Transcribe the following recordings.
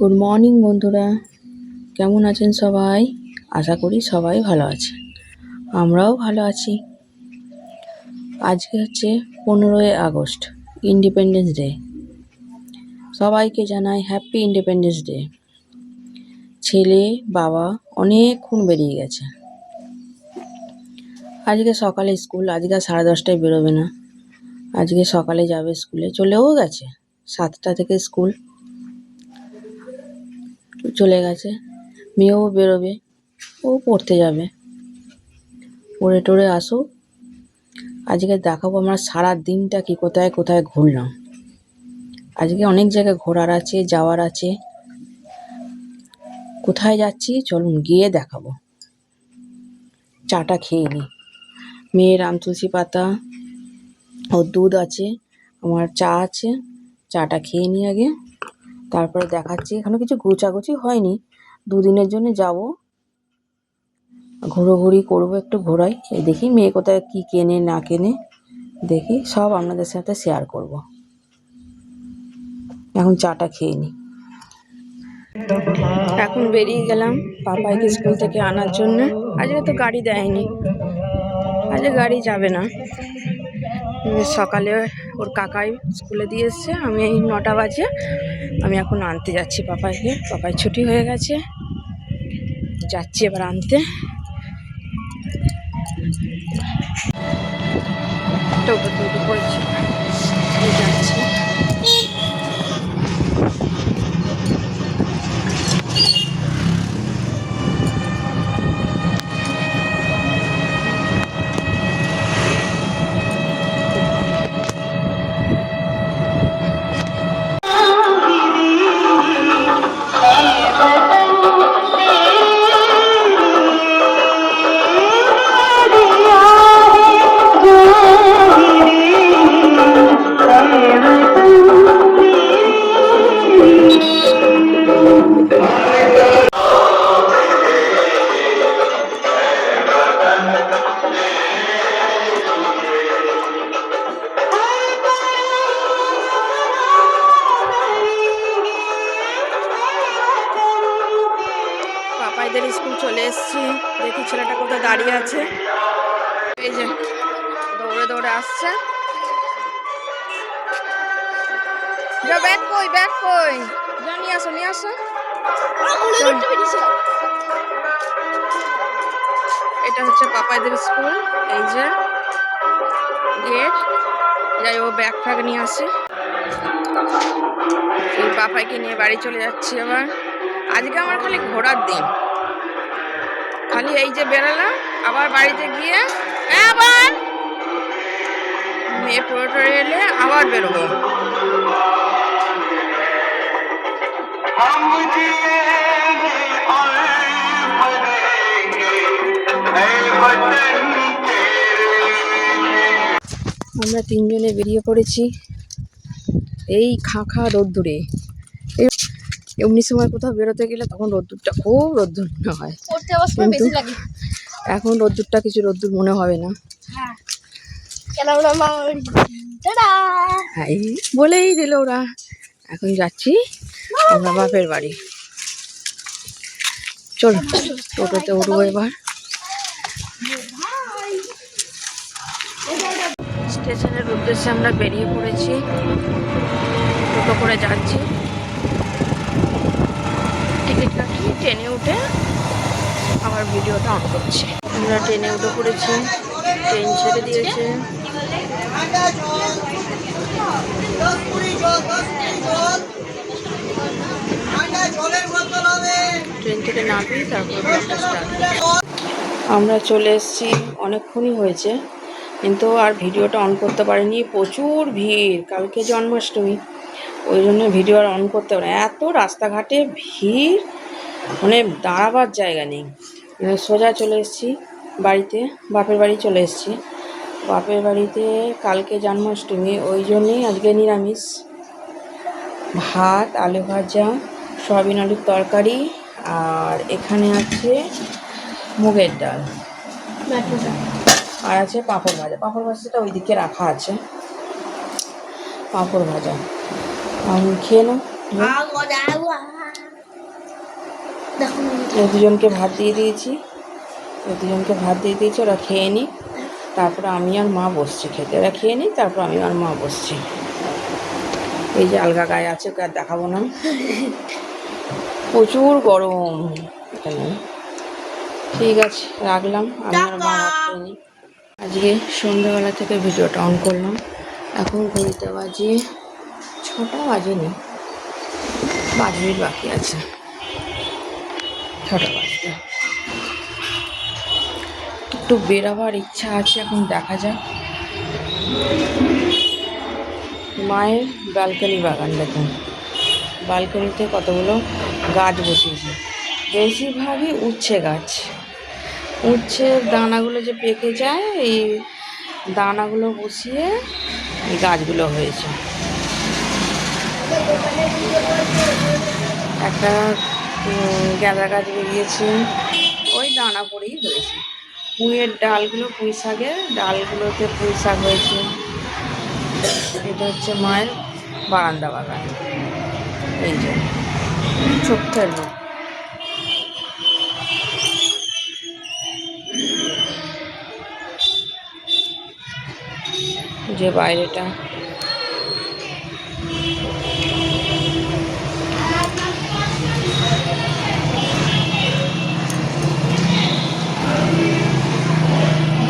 Good morning বন্ধুরা। কেমন আছেন সবাই? আশা করি সবাই ভালো আছে। আমরাও ভালো আছি। আজকে হচ্ছে পনেরোই আগস্ট ইন্ডিপেন্ডেন্স ডে সবাইকে জানাই হ্যাপি ইন্ডিপেন্ডেন্স ডে ছেলে, বাবা অনেকক্ষণ বেরিয়ে গেছে। আজকে সকালে স্কুল, আজকে সাড়ে দশটায় বেরোবে না। আজকে সকালে যাবে স্কুলে, চলেও গেছে। সাতটা থেকে স্কুল। চলে গেছে। মেয়েও বেরোবে, ও পড়তে যাবে। পড়ে টড়ে আসো। আজকে দেখাবো আমরা সারা দিনটা কি কোথায় কোথায় ঘুরলাম। আজকে অনেক জায়গায় ঘোরার আছে, যাওয়ার আছে। কোথায় যাচ্ছি? চলুন গিয়ে দেখাবো। চাটা খেয়ে নিই। মেয়ের আম তুলসী পাতা ও দুধ আছে, আমার চা আছে, চাটা খেয়ে নিই আগে। তারপরে দেখাচ্ছি, এখনও কিছু গোছাগুছি হয়নি। দুদিনের জন্য যাব। ঘোরাঘুরি করব একটু ঘোরাই। এই দেখি মেয়ে কোথায়, কী কেনে, না কেনে। দেখি সব আপনাদের সাথে শেয়ার করব। এখন চাটা খেয়ে নিই এখন বেরিয়ে গেলাম পাপাইকে স্কুল থেকে আনার জন্য। আজকে তো গাড়ি দেয়নি। আজকে গাড়ি যাবে না। সকালে ওর কাকাই স্কুলে দিয়ে এসছে। আমি এই নটা বাজে। আমি এখন আনতে যাচ্ছি পাপাইকে পাপাই ছুটি হয়ে গেছে। যাচ্ছি এবার আনতে। তো বলছি যাচ্ছি। এসেছি। দেখি ছেলেটা কোথায় দাঁড়িয়ে আছে। এই যে দৌড়ে দৌড়ে আসছে। যা ব্যাগ কই ব্যাগ কই? যা নিয়ে আসো নিয়ে আসো। এটা হচ্ছে পাপাইদের স্কুল এই যে গেট। যাই ও ব্যাগ ফ্যাগ নিয়ে আসে। এই পাপাইকে নিয়ে বাড়ি চলে যাচ্ছি আবার। আজকে আমার খালি ঘোরার দিন। খালি এই যে বেড়ালাম আবার বাড়িতে গিয়ে আবার মেয়ে পুরোটা এলে আবার বেরোবো। আমরা তিনজনে বেরিয়ে পড়েছি এই খাঁখা রোদ্দুরে। এমনি সময় কোথাও বেরোতে গেলে তখন রোদ্দুরটা খুব রোদ্দুর মনে হয়। কিন্তু- এখন রোদ্দুরটা কিছু রোদ্দুর মনে হবে না। হ্যাঁ। বলেই দিল ওরা। এখন যাচ্ছি আমরা বাপের বাড়ি। চলো টোটোতে উঠবো এবার। স্টেশনের উদ্দেশ্যে আমরা বেরিয়ে পড়েছি। টোটো করে যাচ্ছি টিকিট কাটি ট্রেনে উঠে আবার ভিডিওটা অন করছি। আমরা ট্রেনে উঠে পড়েছি, ট্রেন ছেড়ে দিয়েছে। ট্রেন তারপর আমরা চলে এসেছি, অনেকক্ষণই হয়েছে, কিন্তু আর ভিডিওটা অন করতে পারিনি। প্রচুর ভিড়, কালকে জন্মাষ্টমী, ওই জন্য ভিডিও আর অন করতে পারি এত রাস্তাঘাটে ভিড় মানে দাঁড়াবার জায়গা নেই। সোজা চলে এসেছি বাড়িতে, বাপের বাড়ি চলে এসেছি। বাপের বাড়িতে কালকে জন্মাষ্টমী, ওই জন্যেই আজকে নিরামিষ। ভাত, আলু ভাজা, সয়াবিন আলুর তরকারি, আর এখানে আছে মুগের ডাল। আর আছে পাঁপড় ভাজা। পাঁপড় ভাজাটা ওইদিকে রাখা আছে। পাঁপড় ভাজা। খেয়ে নাও। দুজনকে ভাত দিয়ে দিয়েছি। দুজনকে ভাত দিয়ে দিয়েছি, ওরা খেয়ে নিক। তারপরে আমি আর মা বসছি খেতে। ওরা খেয়ে নিক, তারপর আমি আর মা বসছি। এই যে আলগা গায়ে আছে, ওকে আর দেখাবো না। প্রচুর গরম। এখানে ঠিক আছে, রাখলাম। আমি আর মা নিই আজকে সন্ধ্যাবেলা থেকে ভিডিওটা অন করলাম। এখন ঘড়িতে বাজে ছটা বাজেনি। পাঁচ মিনিট বাকি আছে। ছটা একটু বেরাবার ইচ্ছা আছে, এখন দেখা যাক। মায়ের ব্যালকনি বাগান, দেখুন। ব্যালকনিতে কতগুলো গাছ বসিয়েছে। বেশিরভাগই উচ্ছে গাছ। উচ্ছের দানাগুলো যে পেকে যায়, এই দানাগুলো বসিয়ে এই গাছগুলো হয়েছে। একটা গাঁদা গাছ বেরিয়েছে। ওই দানা পরেই হয়েছে। পুঁইয়ের ডালগুলো, পুঁই শাকের ডালগুলোতে পুঁই শাক হয়েছে। এটা হচ্ছে মায়ের বারান্দা বাগান। এই যে ছোট্ট লোক যে বাইরেটা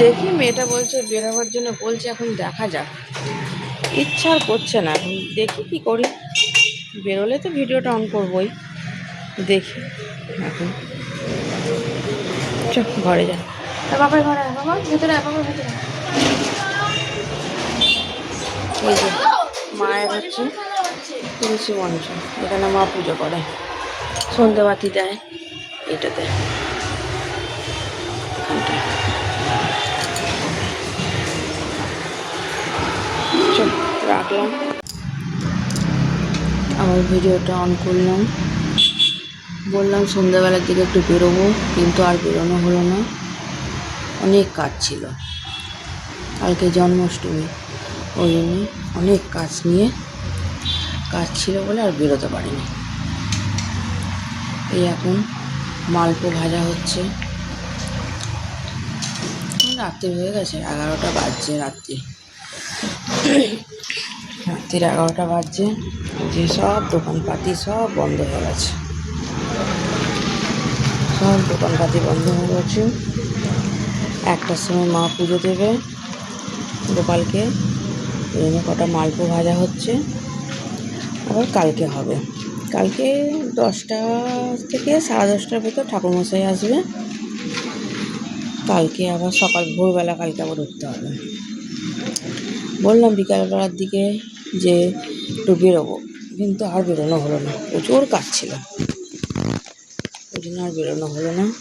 দেখি মেয়েটা বলছে বেরোবার জন্য বলছে এখন দেখা যাক। ইচ্ছা আর করছে না এখন। দেখি কি করি। বেরোলে তো ভিডিওটা অন করবই। দেখি এখন। চ ঘরে যা। তা বাবার ঘরে বাবা ভেতরে বাবার ভেতরে। যে মায়ের হচ্ছে তুলসী মঞ্চ। এখানে মা পুজো করে। সন্ধ্যেবাতি দেয় এটাতে রাখলাম। আবার ভিডিওটা অন করলাম। বললাম সন্ধ্যাবেলার দিকে একটু বেরোবো, কিন্তু আর বেরোনো হলো না। অনেক কাজ ছিল। কালকে জন্মাষ্টমী, ওই জন্য অনেক কাজ নিয়ে কাজ ছিল বলে আর বেরোতে পারিনি। এই এখন মালপো ভাজা হচ্ছে। রাত্রি হয়ে গেছে, এগারোটা বাজছে রাত্রি। রাত্রির এগারোটা বাজছে, যে সব দোকানপাতি সব বন্ধ হয়ে গেছে। সব দোকানপাতি বন্ধ হয়ে গেছে। একটার সময় মা পুজো দেবে, গোপালকে। এই কটা মালপো ভাজা হচ্ছে, আবার কালকে হবে। কালকে দশটা থেকে সাড়ে দশটার ভেতর ঠাকুরমশাই আসবে। কালকে আবার সকাল, ভোরবেলা কালকে আবার উঠতে হবে। বললাম বিকালবেলার দিকে যে একটু বেরোবো। কিন্তু আর বেরোনো হলো না। প্রচুর কাজ ছিল ওই জন্য আর বেরোনো হলো না।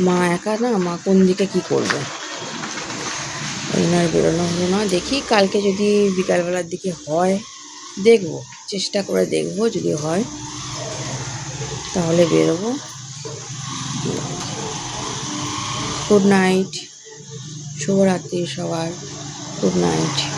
মা একা না? মা কোন দিকে কী করবে? ওই জন্য আর বেরোনো হলো না। দেখি কালকে যদি বিকালবেলার দিকে হয়, দেখব। চেষ্টা করে দেখব যদি হয়, তাহলে বেরোবো। গুড নাইট শুভরাত্রি সবার। Good night